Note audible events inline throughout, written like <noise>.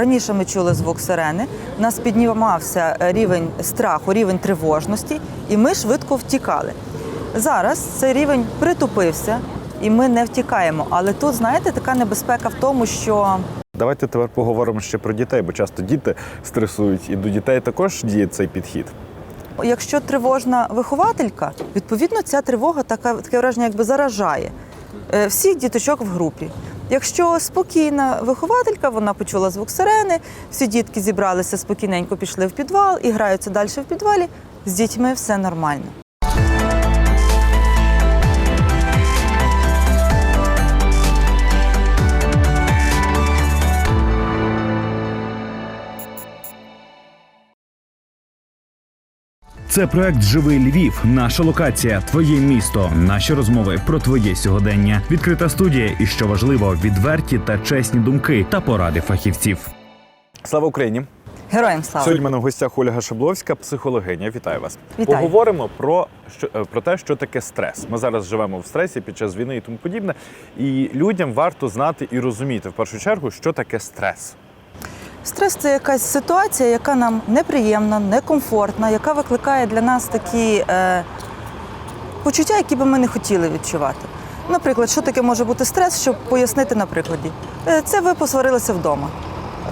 раніше ми чули звук сирени, у нас піднімався рівень страху, рівень тривожності, і ми швидко втікали. Зараз цей рівень притупився, і ми не втікаємо. Але тут, знаєте, така небезпека в тому, що Давайте тепер поговоримо ще про дітей, бо часто діти стресують, і до дітей також діє цей підхід. якщо тривожна вихователька, відповідно ця тривога така таке враження, якби заражає е, всіх діточок в групі. Якщо спокійна вихователька, вона почула звук сирени, всі дітки зібралися спокійненько, пішли в підвал і граються далі в підвалі. З дітьми все нормально. Це проект Живий Львів. Наша локація, твоє місто, наші розмови про твоє сьогодення. Відкрита студія і що важливо, відверті та чесні думки та поради фахівців. Слава Україні! Героям слава! Сьогодні в мене в гостях Ольга Шабловська, психологиня. Вітаю вас. Вітаю. Поговоримо про що е, про те, що таке стрес. Ми зараз живемо в стресі під час війни і тому подібне. І людям варто знати і розуміти в першу чергу, що таке стрес. Стрес це якась ситуація, яка нам неприємна, некомфортна, яка викликає для нас такі е, почуття, які би ми не хотіли відчувати. Наприклад, що таке може бути стрес, щоб пояснити на прикладі. Е, Це ви посварилися вдома.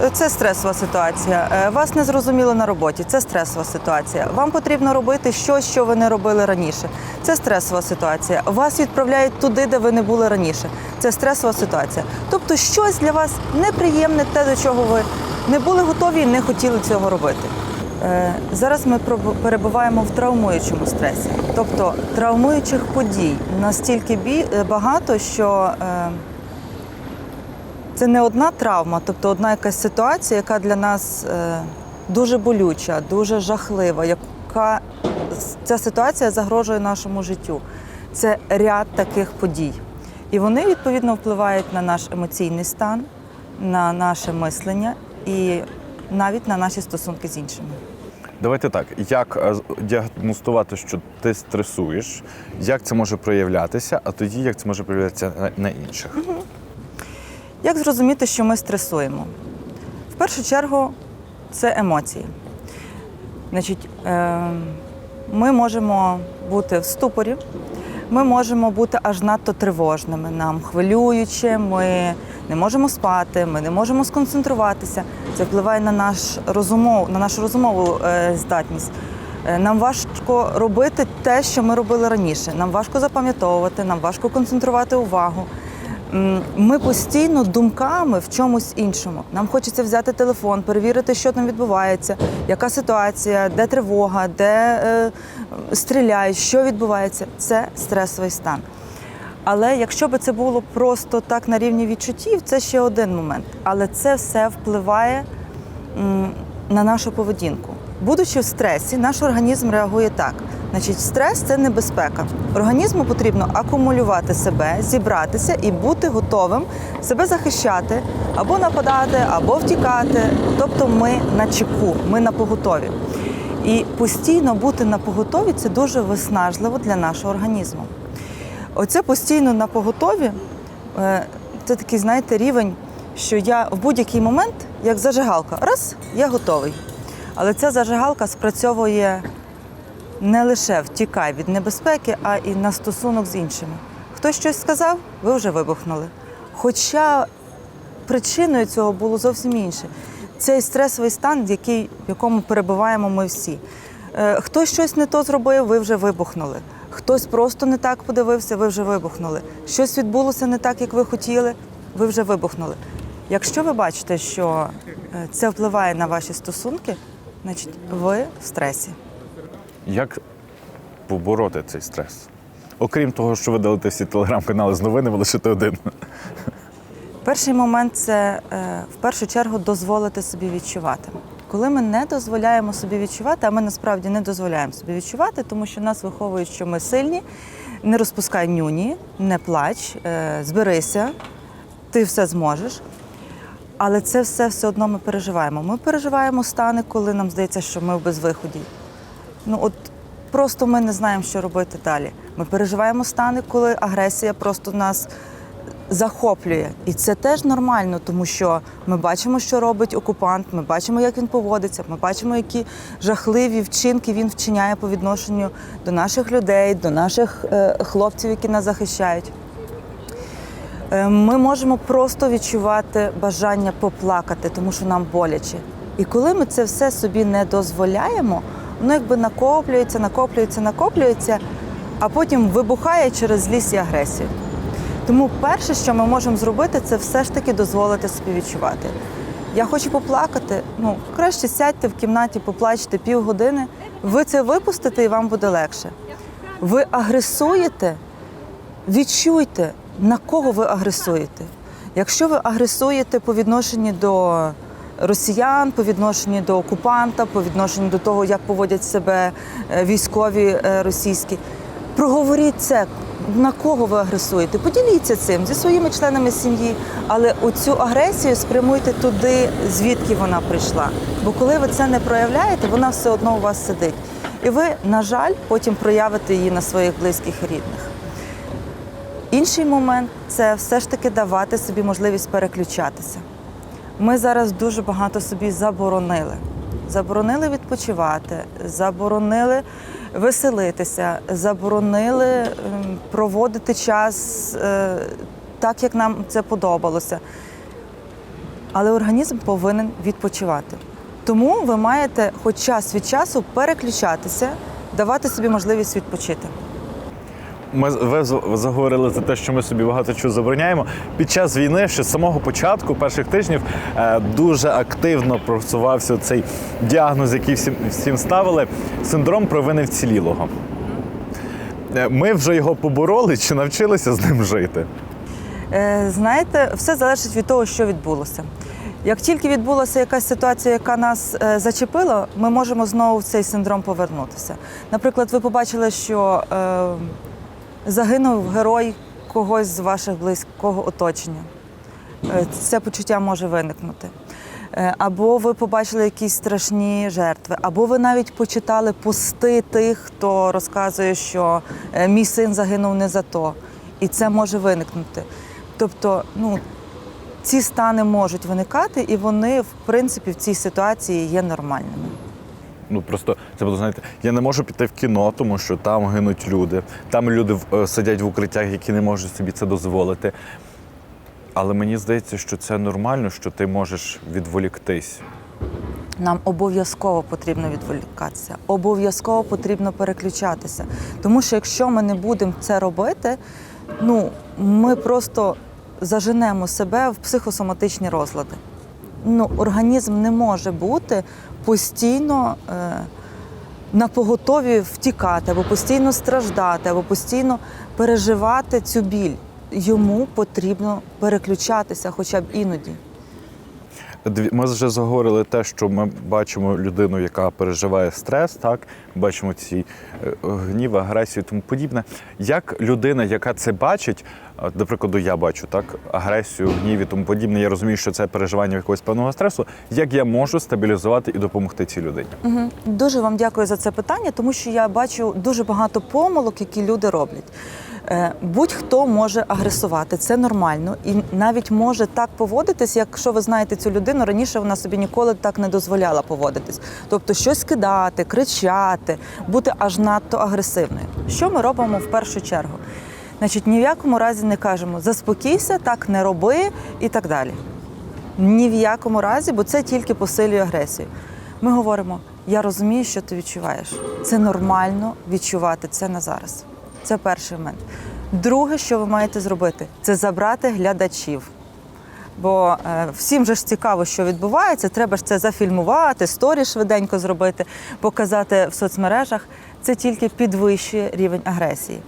Е, Це стресова ситуація. Е, Вас не зрозуміло на роботі. Це стресова ситуація. Вам потрібно робити щось, що ви не робили раніше. Це стресова ситуація. Вас відправляють туди, де ви не були раніше. Це стресова ситуація. Тобто, щось для вас неприємне, те, до чого ви не були готові і не хотіли цього робити. Е, Зараз ми перебуваємо в травмуючому стресі, тобто травмуючих подій настільки е, багато, що е, це не одна травма, тобто одна якась ситуація, яка для нас дуже болюча, дуже жахлива, яка ця ситуація загрожує нашому життю. Це ряд таких подій. І вони відповідно впливають на наш емоційний стан, на наше мислення і навіть на наші стосунки з іншими. Давайте так, як е, діагностувати, що ти стресуєш, як це може проявлятися, а тоді як це може проявлятися на, інших. Як зрозуміти, що ми стресуємо? В першу чергу це емоції. Значить, е, ми можемо бути в ступорі, ми можемо бути аж надто тривожними, нам хвилююче, ми не можемо спати, ми не можемо сконцентруватися. Це впливає на, наш розумов, на нашу розумову е, здатність. Е, Нам важко робити те, що ми робили раніше. Нам важко запам'ятовувати, нам важко концентрувати увагу. Ми постійно думками в чомусь іншому. Нам хочеться взяти телефон, перевірити, що там відбувається, яка ситуація, де тривога, де е, стріляють, що відбувається. Це стресовий стан. Але якщо би це було просто так на рівні відчуттів, це ще один момент. Але це все впливає на нашу поведінку. Будучи в стресі, наш організм реагує так. Значить, стрес це небезпека. Організму потрібно акумулювати себе, зібратися і бути готовим себе захищати або нападати, або втікати. Тобто ми на чеку, ми на поготові. І постійно бути на поготові це дуже виснажливо для нашого організму. Оце постійно на поготові е, це такий, знаєте, рівень, що я в будь-який момент, як зажигалка, раз, я готовий. Але ця зажигалка спрацьовує не лише втікай від небезпеки, а і на стосунок з іншими. Хтось щось сказав, ви вже вибухнули. Хоча причиною цього було зовсім інше. Цей стресовий стан, в якому перебуваємо ми всі. Е, Хтось щось не то зробив, ви вже вибухнули. Хтось просто не так подивився, ви вже вибухнули. Щось відбулося не так, як ви хотіли, ви вже вибухнули. Якщо ви бачите, що е, це впливає на ваші стосунки, значить ви в стресі. Як побороти цей стрес? Окрім того, що видалити всі телеграм-канали з новинами, лишити один. Перший момент це е, в першу чергу дозволити собі відчувати. Коли ми не дозволяємо собі відчувати, а ми насправді не дозволяємо собі відчувати, тому що нас виховують, що ми сильні, не розпускай нюні, не плач, е, зберися, ти все зможеш. Але це все все одно ми переживаємо. Ми переживаємо стани, коли нам здається, що ми в безвиході. Ну от просто ми не знаємо, що робити далі. Ми переживаємо стани, коли агресія просто нас захоплює. І це теж нормально, тому що ми бачимо, що робить окупант, ми бачимо, як він поводиться, ми бачимо, які жахливі вчинки він вчиняє по відношенню до наших людей, до наших е, хлопців, які нас захищають. Е, Ми можемо просто відчувати бажання поплакати, тому що нам боляче. І коли ми це все собі не дозволяємо, воно якби накоплюється, накоплюється, накоплюється, а потім вибухає через злість і агресію. Тому перше, що ми можемо зробити, це все ж таки дозволити собі відчувати. Я хочу поплакати. Ну, краще сядьте в кімнаті, поплачте півгодини. Ви це випустите і вам буде легше. Ви агресуєте, відчуйте, на кого ви агресуєте. Якщо ви агресуєте по відношенню до росіян, по відношенню до окупанта, по відношенню до того, як поводять себе е, військові е, російські, проговоріть це. На кого ви агресуєте? Поділіться цим зі своїми членами сім'ї, але оцю агресію спрямуйте туди, звідки вона прийшла. Бо коли ви це не проявляєте, вона все одно у вас сидить. І ви, на жаль, потім проявите її на своїх близьких і рідних. Інший момент це все ж таки давати собі можливість переключатися. Ми зараз дуже багато собі заборонили. Заборонили відпочивати, заборонили веселитися, заборонили ем, проводити час е, так, як нам це подобалося. Але організм повинен відпочивати. Тому ви маєте хоч час від часу переключатися, давати собі можливість відпочити. Ми ви заговорили за те, що ми собі багато чого забороняємо. Під час війни, ще з самого початку, перших тижнів, е, дуже активно просувався цей діагноз, який всім, всім ставили синдром провини вцілілого. Е, Ми вже його побороли чи навчилися з ним жити? Е, Знаєте, все залежить від того, що відбулося. Як тільки відбулася якась ситуація, яка нас зачепила, ми можемо знову в цей синдром повернутися. Наприклад, ви побачили, що загинув герой когось з ваших близького оточення. Е, Це почуття може виникнути. Е, Або ви побачили якісь страшні жертви, або ви навіть почитали пости тих, хто розказує, що е, мій син загинув не за то. І це може виникнути. Тобто, ну, ці стани можуть виникати, і вони, в принципі, в цій ситуації є нормальними. Ну просто це було знаєте, я не можу піти в кіно, тому що там гинуть люди. Там люди в- е, сидять в укриттях, які не можуть собі це дозволити. Але мені здається, що це нормально, що ти можеш відволіктись. Нам обов'язково потрібно відволікатися, обов'язково потрібно переключатися. Тому що якщо ми не будемо це робити, ну ми просто заженемо себе в психосоматичні розлади. Ну, організм не може бути постійно е, на поготові втікати, або постійно страждати, або постійно переживати цю біль. Йому потрібно переключатися хоча б іноді. Ми вже заговорили те, що ми бачимо людину, яка переживає стрес, так бачимо ці е, гнів, агресію, і тому подібне. Як людина, яка це бачить, до прикладу, я бачу так агресію, гнів і тому подібне. Я розумію, що це переживання якогось певного стресу. Як я можу стабілізувати і допомогти цій людині? Мгм. Дуже вам дякую за це питання, тому що я бачу дуже багато помилок, які люди роблять. Е, Будь-хто може агресувати, це нормально, і навіть може так поводитись, якщо ви знаєте цю людину, раніше вона собі ніколи так не дозволяла поводитись. Тобто щось кидати, кричати, бути аж надто агресивною. Що ми робимо в першу чергу? Значить, ні в якому разі не кажемо заспокійся, так не роби і так далі. Ні в якому разі, бо це тільки посилює агресію. Ми говоримо: я розумію, що ти відчуваєш. Це нормально відчувати це на зараз. Це перший момент. Друге, що ви маєте зробити, це забрати глядачів. Бо е, всім же ж цікаво, що відбувається. Треба ж це зафільмувати, сторі швиденько зробити, показати в соцмережах. Це тільки підвищує рівень агресії.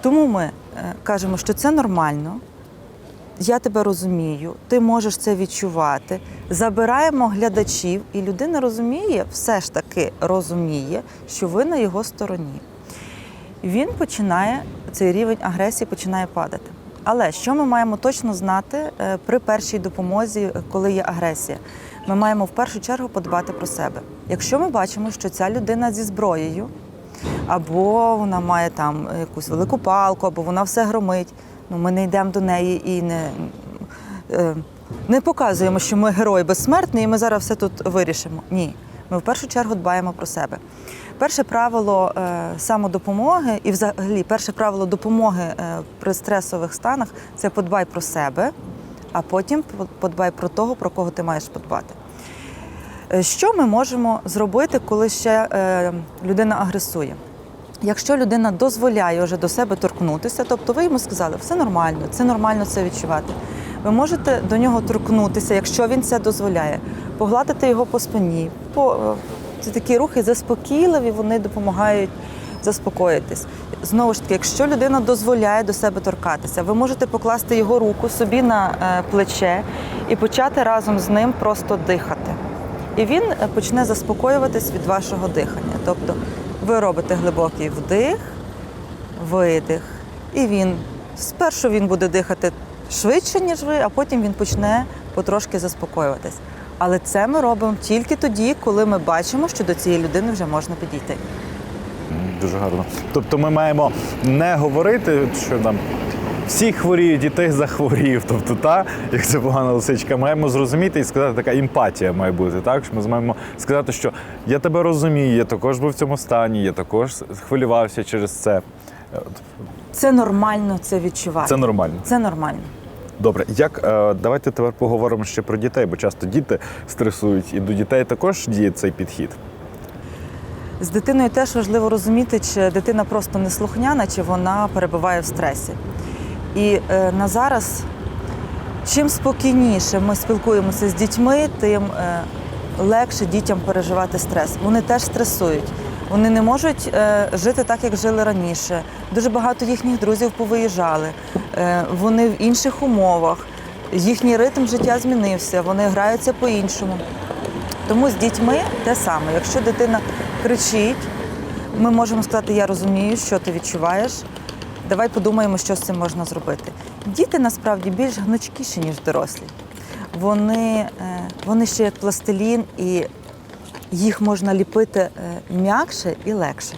Тому ми е, кажемо, що це нормально, я тебе розумію, ти можеш це відчувати. Забираємо глядачів, і людина розуміє, все ж таки розуміє, що ви на його стороні. Він починає, цей рівень агресії починає падати. Але що ми маємо точно знати е, при першій допомозі, е, коли є агресія? Ми маємо в першу чергу подбати про себе. Якщо ми бачимо, що ця людина зі зброєю, або вона має там якусь велику палку, або вона все громить, Ну, ми не йдемо до неї і не, е, не показуємо, що ми герой безсмертний, і ми зараз все тут вирішимо. Ні. Ми в першу чергу дбаємо про себе. Перше правило е, самодопомоги і взагалі перше правило допомоги е, при стресових станах це подбай про себе, а потім подбай про того, про кого ти маєш подбати. Е, Що ми можемо зробити, коли ще людина агресує? Якщо людина дозволяє вже до себе торкнутися, тобто ви йому сказали, все нормально, це нормально це відчувати. Ви можете до нього торкнутися, якщо він це дозволяє, погладити його по спині. По, це такі рухи заспокійливі, вони допомагають заспокоїтись. Знову ж таки, якщо людина дозволяє до себе торкатися, ви можете покласти його руку собі на е, плече і почати разом з ним просто дихати. І він е, почне заспокоюватись від вашого дихання. Тобто ви робите глибокий вдих, видих, і він спершу він буде дихати швидше, ніж ви, а потім він почне потрошки заспокоюватись. Але це ми робимо тільки тоді, коли ми бачимо, що до цієї людини вже можна підійти. Дуже гарно. Тобто ми маємо не говорити, що там всі хворіють, дітей захворів. Тобто, та, як це погана лисичка, маємо зрозуміти і сказати, така емпатія має бути. Так? Що ми маємо сказати, що я тебе розумію, я також був в цьому стані, я також хвилювався через це. Це нормально це відчувати. Це нормально. Це нормально. Добре, як е, давайте тепер поговоримо ще про дітей, бо часто діти стресують, і до дітей також діє цей підхід. З дитиною теж важливо розуміти, чи дитина просто неслухняна, чи вона перебуває в стресі. І е, на зараз, чим спокійніше ми спілкуємося з дітьми, тим е, легше дітям переживати стрес. Вони теж стресують. Вони не можуть е, жити так, як жили раніше. Дуже багато їхніх друзів повиїжджали. Е, вони в інших умовах. Їхній ритм життя змінився, вони граються по-іншому. Тому з дітьми те саме. Якщо дитина кричить, ми можемо сказати, я розумію, що ти відчуваєш. Давай подумаємо, що з цим можна зробити. Діти насправді більш гнучкіші, ніж дорослі. Вони, е, вони ще як пластилін, і їх можна ліпити е, м'якше і легше.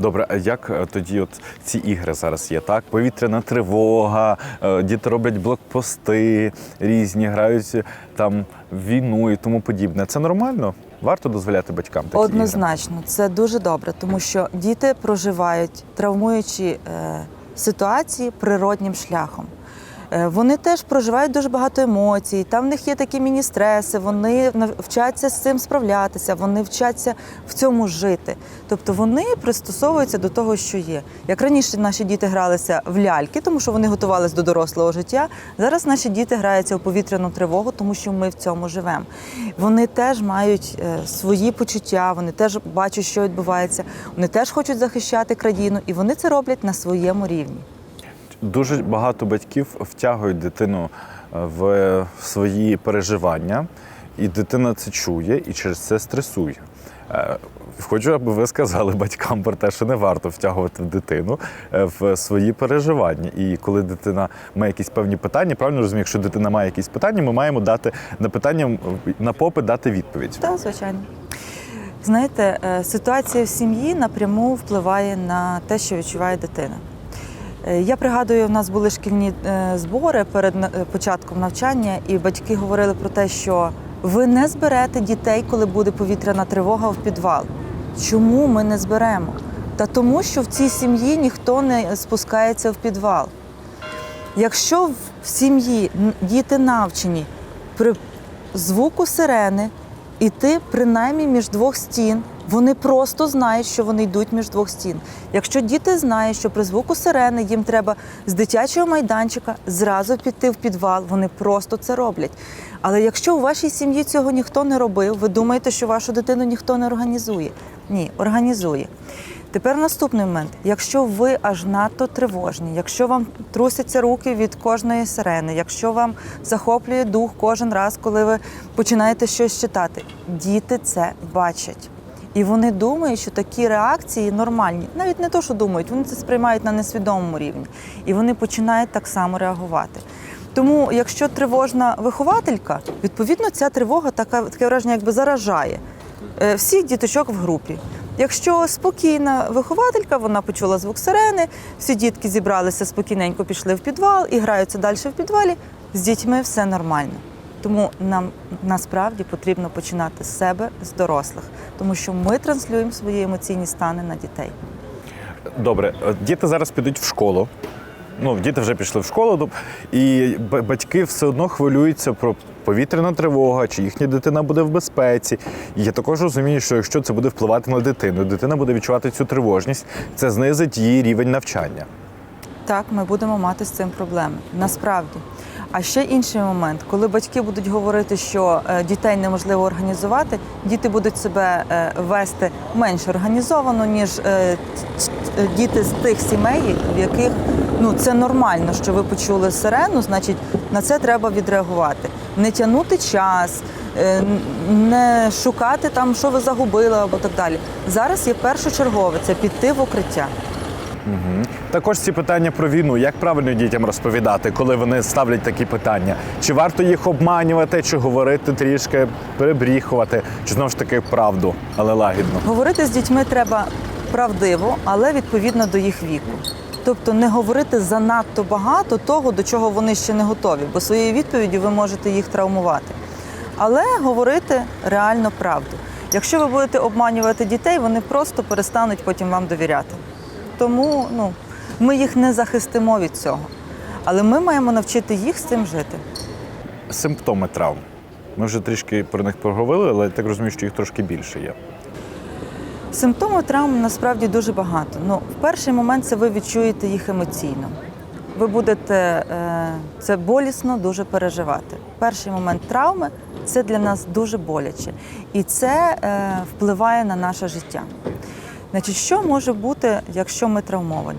Добре, а як е, тоді от ці ігри зараз є? Так, повітряна тривога, е, діти роблять блокпости різні, грають там війну і тому подібне. Це нормально? Варто дозволяти батькам такі ігри? Однозначно, це дуже добре, тому що діти проживають травмуючі е, ситуації природнім шляхом. Е, Вони теж проживають дуже багато емоцій. Там в них є такі міні-стреси, вони нав- вчаться з цим справлятися, вони вчаться в цьому жити. Тобто вони пристосовуються до того, що є. Як раніше наші діти гралися в ляльки, тому що вони готувалися до дорослого життя. Зараз наші діти граються у повітряну тривогу, тому що ми в цьому живемо. Вони теж мають е, свої почуття, вони теж бачать, що відбувається. Вони теж хочуть захищати країну, і вони це роблять на своєму рівні. Дуже багато батьків втягують дитину е, в свої переживання, і дитина це чує і через це стресує. Е, Хочу, аби ви сказали батькам про те, що не варто втягувати дитину е, в свої переживання. І коли дитина має якісь певні питання, правильно розумію, якщо дитина має якісь питання, ми маємо дати на питання на попит дати відповідь. Так, звичайно. Знаєте, ситуація в сім'ї напряму впливає на те, що відчуває дитина. Е, Я пригадую, у нас були шкільні е, збори перед е, початком навчання, і батьки говорили про те, що ви не зберете дітей, коли буде повітряна тривога в підвал. Чому ми не зберемо? Та тому, що в цій сім'ї ніхто не спускається в підвал. Якщо в сім'ї діти навчені при звуку сирени іти принаймні між двох стін, вони просто знають, що вони йдуть між двох стін. Якщо діти знають, що при звуку сирени їм треба з дитячого майданчика зразу піти в підвал, вони просто це роблять. Але якщо у вашій сім'ї цього ніхто не робив, ви думаєте, що вашу дитину ніхто не організує? Ні, організує. Тепер наступний момент. Якщо ви аж надто тривожні, якщо вам трусяться руки від кожної сирени, якщо вам захоплює дух кожен раз, коли ви починаєте щось читати, діти це бачать. І вони думають, що такі реакції нормальні. Навіть не то, що думають, вони це сприймають на несвідомому рівні. І вони починають так само реагувати. Тому, якщо тривожна вихователька, відповідно, ця тривога така таке враження, якби заражає е, всіх діточок в групі. Якщо спокійна вихователька, вона почула звук сирени, всі дітки зібралися спокійненько, пішли в підвал і граються далі в підвалі, з дітьми все нормально. Тому нам насправді потрібно починати з себе, з дорослих, тому що ми транслюємо свої емоційні стани на дітей. Добре, е, діти зараз підуть в школу. Ну, діти вже пішли в школу, і батьки все одно хвилюються про повітряна тривога, чи їхня дитина буде в безпеці. І я також розумію, що якщо це буде впливати на дитину, дитина буде відчувати цю тривожність, це знизить її рівень навчання. Так, ми будемо мати з цим проблеми. Насправді. А ще інший момент, коли батьки будуть говорити, що е, дітей неможливо організувати, діти будуть себе е, вести менш організовано, ніж е, діти з тих сімей, в яких ну це нормально, що ви почули сирену, значить на це треба відреагувати. Не тягнути час, не шукати там, що ви загубили або так далі. Зараз є першочергове це піти в укриття. Також ці питання про війну, як правильно дітям розповідати, коли вони ставлять такі питання? Чи варто їх обманювати, чи говорити трішки, перебріхувати, чи знову ж таки правду, але лагідно? Говорити з дітьми треба правдиво, але відповідно до їх віку. Тобто не говорити занадто багато того, до чого вони ще не готові, бо своєю відповіддю ви можете їх травмувати. Але говорити реально правду. Якщо ви будете обманювати дітей, вони просто перестануть потім вам довіряти. Тому ну, ми їх не захистимо від цього. Але ми маємо навчити їх з цим жити. Симптоми травм. Ми вже трішки про них поговорили, але я так розумію, що їх трошки більше є. Симптомів травм насправді дуже багато. Ну, в перший момент це ви відчуєте їх емоційно. Ви будете е, це болісно дуже переживати. Перший момент травми це для нас дуже боляче, і це е, впливає на наше життя. Значить, що може бути, якщо ми травмовані?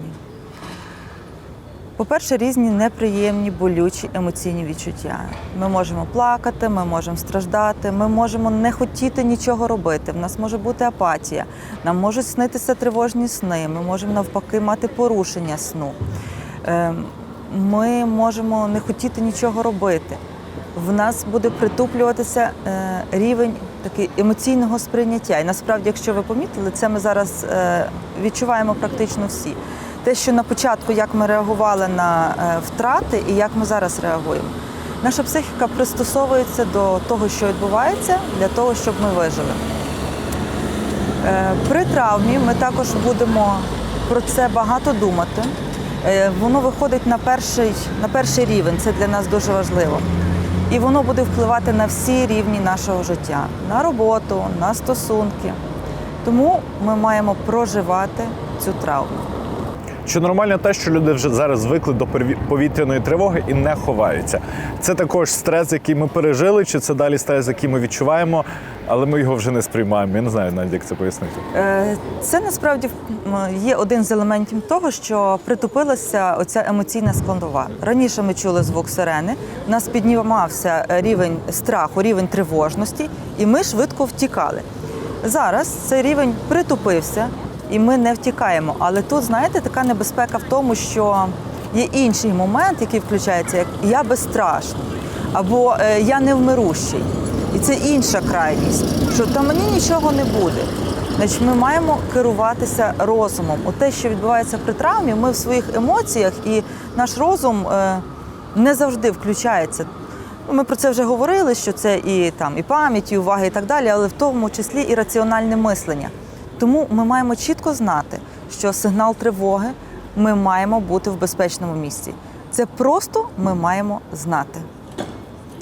По-перше, різні неприємні, болючі емоційні відчуття. Ми можемо плакати, ми можемо страждати, ми можемо не хотіти нічого робити. В нас може бути апатія, нам можуть снитися тривожні сни, ми можемо навпаки мати порушення сну. Е, Ми можемо не хотіти нічого робити. В нас буде притуплюватися е, рівень такий емоційного сприйняття. І насправді, якщо ви помітили, це ми зараз е, відчуваємо практично всі. Те, що на початку, як ми реагували на е, втрати і як ми зараз реагуємо. Наша психіка пристосовується до того, що відбувається, для того, щоб ми вижили. Е, При травмі ми також будемо про це багато думати. Воно виходить на перший, на перший рівень, це для нас дуже важливо. І воно буде впливати на всі рівні нашого життя, на роботу, на стосунки. Тому ми маємо проживати цю травму. Чи нормально те, що люди вже зараз звикли до повітряної тривоги і не ховаються? Це також стрес, який ми пережили, чи це далі стрес, який ми відчуваємо, але ми його вже не сприймаємо. Я не знаю навіть, як це пояснити. Е, Це насправді є один з елементів того, що притупилася оця емоційна складова. Раніше ми чули звук сирени, нас піднімався рівень страху, рівень тривожності, і ми швидко втікали. Зараз цей рівень притупився, і ми не втікаємо. Але тут, знаєте, така небезпека в тому, що є інший момент, який включається, як я безстрашний або е, я невмирущий. І це інша крайність, що та мені нічого не буде. Значить, ми маємо керуватися розумом. У те, що відбувається при травмі, ми в своїх емоціях і наш розум е, не завжди включається. Ми про це вже говорили, що це і там і пам'ять, і увага, і так далі, але в тому числі і раціональне мислення. Тому ми маємо чітко знати, що сигнал тривоги ми маємо бути в безпечному місці. Це просто ми маємо знати.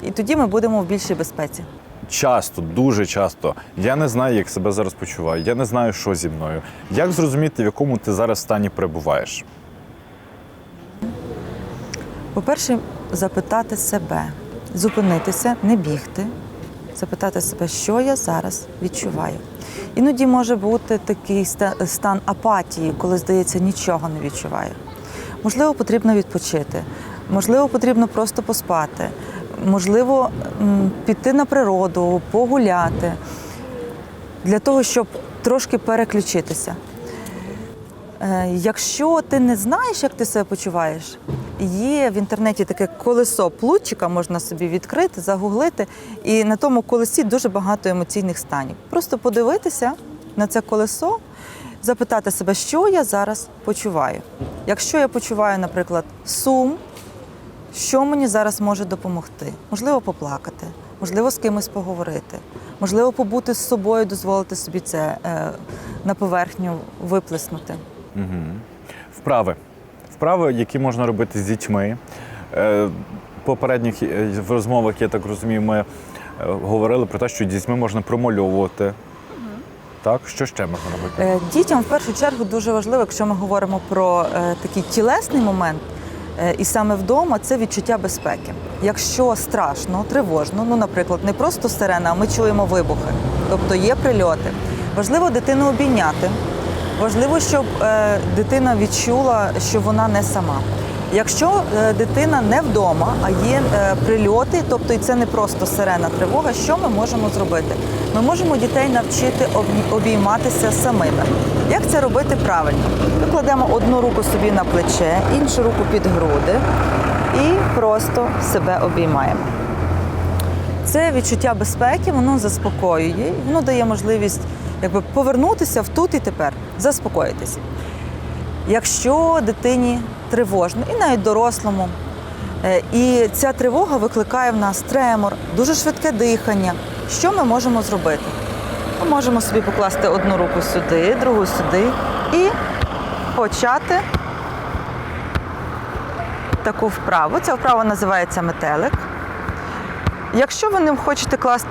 І тоді ми будемо в більшій безпеці. Часто, дуже часто. Я не знаю, як себе зараз почуваю. Я не знаю, що зі мною. Як зрозуміти, в якому ти зараз стані перебуваєш? По-перше, запитати себе, зупинитися, не бігти, запитати себе, що я зараз відчуваю. Іноді може бути такий стан апатії, коли здається, нічого не відчуваю. Можливо, потрібно відпочити, можливо, потрібно просто поспати, можливо, піти на природу, погуляти для того, щоб трошки переключитися. Е, Якщо ти не знаєш, як ти себе почуваєш, є в інтернеті таке колесо плутчика, можна собі відкрити, загуглити, і на тому колесі дуже багато емоційних станів. Просто подивитися на це колесо, запитати себе, що я зараз почуваю. Якщо я почуваю, наприклад, сум, що мені зараз може допомогти? Можливо, поплакати, можливо, з кимось поговорити, можливо, побути з собою, дозволити собі це е, на поверхню виплеснути. Вправи. Вправи, які можна робити з дітьми. Е, попередніх е, в розмовах, я так розумію, ми е, говорили про те, що дітьми можна промальовувати. Так, що ще можна робити? Дітям в першу чергу дуже важливо, якщо ми говоримо про е, такий тілесний момент, е, і саме вдома це відчуття безпеки. Якщо страшно, тривожно, ну, наприклад, не просто сирена, а ми чуємо вибухи, тобто є прильоти. Важливо дитину обійняти. Важливо, щоб е, дитина відчула, що вона не сама. Якщо е, дитина не вдома, а є е, прильоти, тобто і це не просто сирена тривога, що ми можемо зробити? Ми можемо дітей навчити обійматися самими. Як це робити правильно? Ми кладемо одну руку собі на плече, іншу руку під груди і просто себе обіймаємо. Це відчуття безпеки, воно заспокоює, воно дає можливість якби, повернутися в тут і тепер, заспокоїтися. Якщо дитині тривожно, і навіть дорослому, е, і ця тривога викликає в нас тремор, дуже швидке дихання, що ми можемо зробити? Ми можемо собі покласти одну руку сюди, другу сюди і почати таку вправу. Ця вправа називається метелик. Якщо ви не хочете класти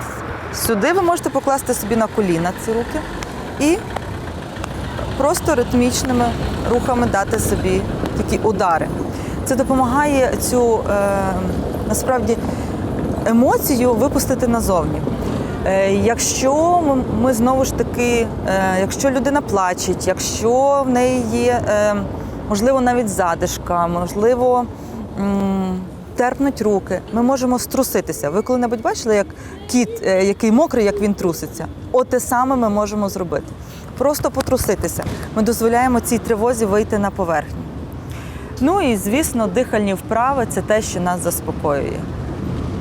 сюди, ви можете покласти собі на коліна ці руки і просто ритмічними рухами дати собі такі удари. Це допомагає цю е, насправді емоцію випустити назовні. Е, якщо ми, знову ж таки, е, якщо людина плаче, якщо в неї є, можливо, навіть задишка, можливо, терпнуть руки, ми можемо струситися. Ви коли-небудь бачили, як кіт, е, який мокрий, як він труситься? От те саме ми можемо зробити. Просто потруситися. Ми дозволяємо цій тривозі вийти на поверхню. Ну і звісно, дихальні вправи це те, що нас заспокоює.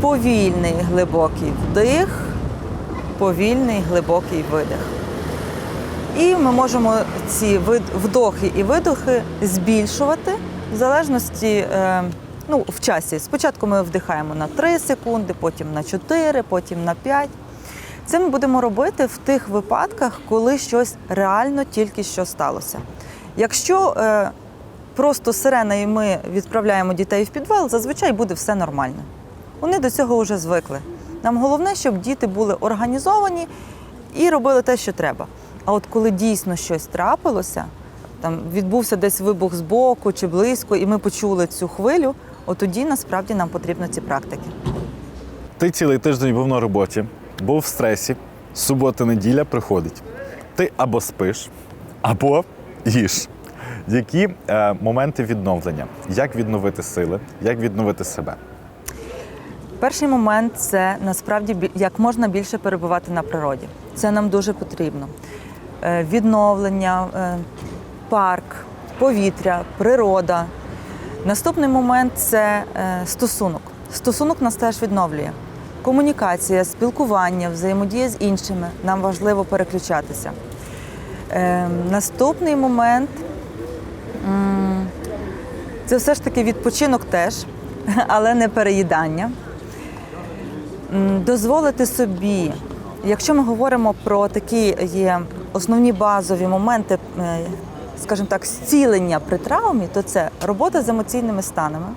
Повільний глибокий вдих, повільний глибокий видих. І ми можемо ці вдохи і видохи збільшувати в залежності е, ну, в часі. Спочатку ми вдихаємо на 3 секунди, потім на 4, потім на 5. Це ми будемо робити в тих випадках, коли щось реально тільки що сталося. Якщо е, просто сирена і ми відправляємо дітей в підвал, зазвичай буде все нормально. Вони до цього вже звикли. Нам головне, щоб діти були організовані і робили те, що треба. А от коли дійсно щось трапилося, там відбувся десь вибух з боку чи близько, і ми почули цю хвилю, от тоді насправді нам потрібно ці практики. Ти цілий тиждень був на роботі, був в стресі, субота, неділя приходить. Ти або спиш, або їш. Які е, моменти відновлення? Як відновити сили, як відновити себе? Перший момент це насправді як можна більше перебувати на природі. Це нам дуже потрібно. Е, Відновлення, е, парк, повітря, природа. Наступний момент це е, стосунок. Стосунок нас теж відновлює. Комунікація, спілкування, взаємодія з іншими. Нам важливо переключатися. Е, Наступний момент це все ж таки відпочинок теж, <laughs> але не переїдання. Дозволити собі, якщо ми говоримо про такі є основні базові моменти, е, скажімо так, зцілення при травмі, то це робота з емоційними станами,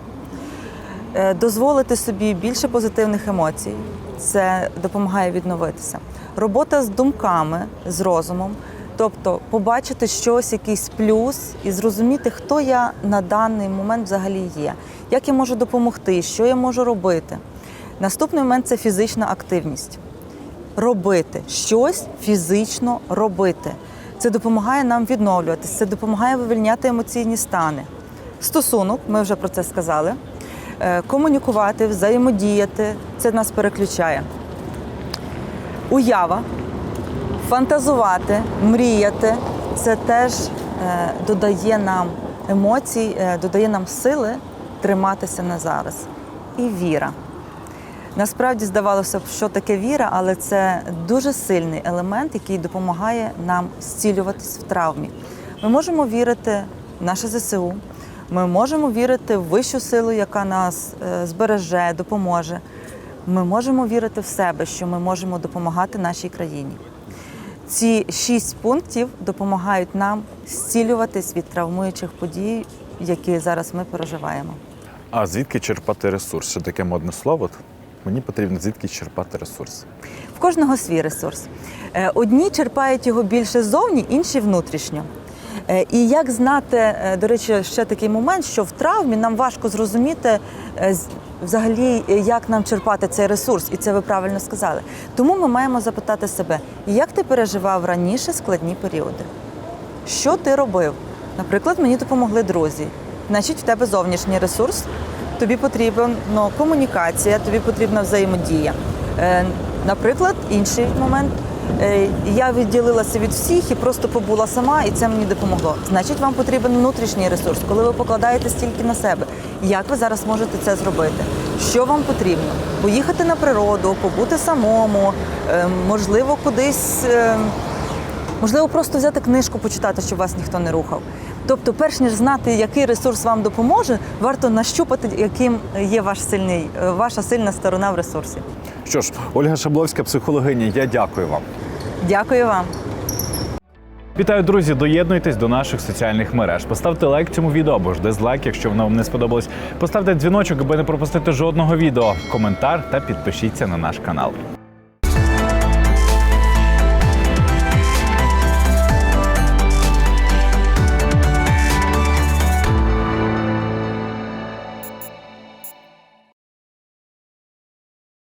Е, дозволити собі більше позитивних емоцій, це допомагає відновитися. Робота з думками, з розумом, тобто побачити щось, якийсь плюс і зрозуміти, хто я на даний момент взагалі є, як я можу допомогти, що я можу робити. Наступний момент це фізична активність. Робити щось фізично робити. Це допомагає нам відновлюватися, це допомагає вивільняти емоційні стани. Стосунок, ми вже про це сказали. Е, Комунікувати, взаємодіяти це нас переключає. Уява, фантазувати, мріяти це теж е, додає нам емоцій, е, додає нам сили триматися на зараз. І віра. Насправді здавалося б, що таке віра, але це дуже сильний елемент, який допомагає нам зцілюватись в травмі. Ми можемо вірити в наше ЗСУ, ми можемо вірити в вищу силу, яка нас е, збереже, допоможе. Ми можемо вірити в себе, що ми можемо допомагати нашій країні. Ці шість пунктів допомагають нам зцілюватись від травмуючих подій, які зараз ми переживаємо. А звідки черпати ресурс? Таке модне слово. Мені потрібно звідки черпати ресурс. В кожного свій ресурс. Е, Одні черпають його більше ззовні, інші внутрішньо. Е, І як знати, е, до речі, ще такий момент, що в травмі нам важко зрозуміти взагалі, як нам черпати цей ресурс, і це ви правильно сказали. Тому ми маємо запитати себе, як ти переживав раніше складні періоди? Що ти робив? Наприклад, мені допомогли друзі. Значить, в тебе зовнішній ресурс, тобі потрібна комунікація, тобі потрібна взаємодія. Е, наприклад, інший момент. Е, я відділилася від всіх і просто побула сама, і це мені допомогло. Значить, вам потрібен внутрішній ресурс, коли ви покладаєтесь тільки на себе. Як ви зараз можете це зробити? Що вам потрібно? Поїхати на природу, побути самому, е, можливо, кудись. Можливо, просто взяти книжку, почитати, щоб вас ніхто не рухав. Тобто, перш ніж знати, який ресурс вам допоможе, варто нащупати, яким є ваш сильний, е, ваша сильна сторона в ресурсі. Що ж, Ольга Шабловська, психологиня, я дякую вам. Дякую вам. Вітаю, друзі! Доєднуйтесь до наших соціальних мереж. Поставте лайк цьому відео або ж дизлайк, якщо воно вам не сподобалось. Поставте дзвіночок, аби не пропустити жодного відео, коментар та підпишіться на наш канал.